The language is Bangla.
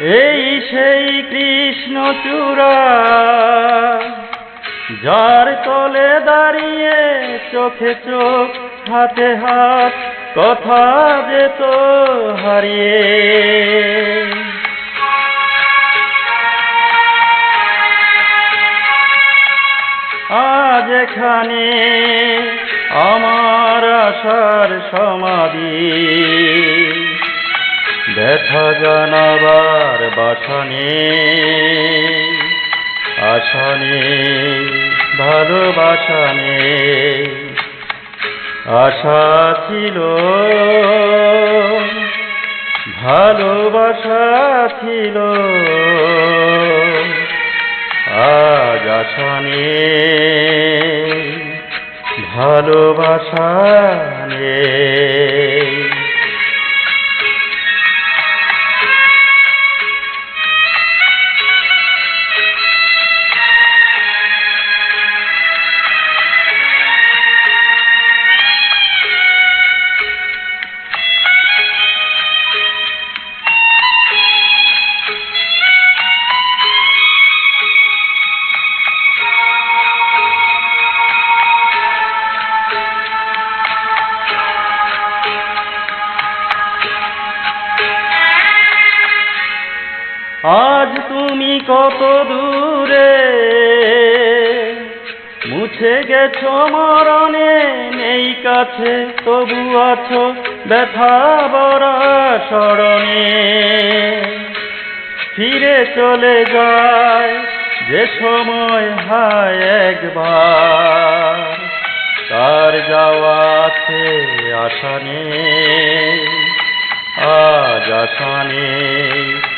এই সেই কৃষ্ণ চূড়া, যার তলে দাঁড়িয়ে চোখে চোখ, হাতে হাত, কথা যেত হারিয়ে। আজ এখানে আমার আশার সমাধি। ব্যথা জানাবার বাসা নেই আশা নেই ভালোবাসা নেই আশা ছিল, ভালোবাসা ছিল। আজ আশা নেই ভালোবাসা নেই আজ তুমি কত দূরে? মুছে গেছো মরণে, নেই কাছে, তবু আছো ব্যথা বড় স্মরণে। ফিরে চলে যায় যে সময় হায় একবার। তার যাওয়া আছে আশা নেই, আজ আশা নেই।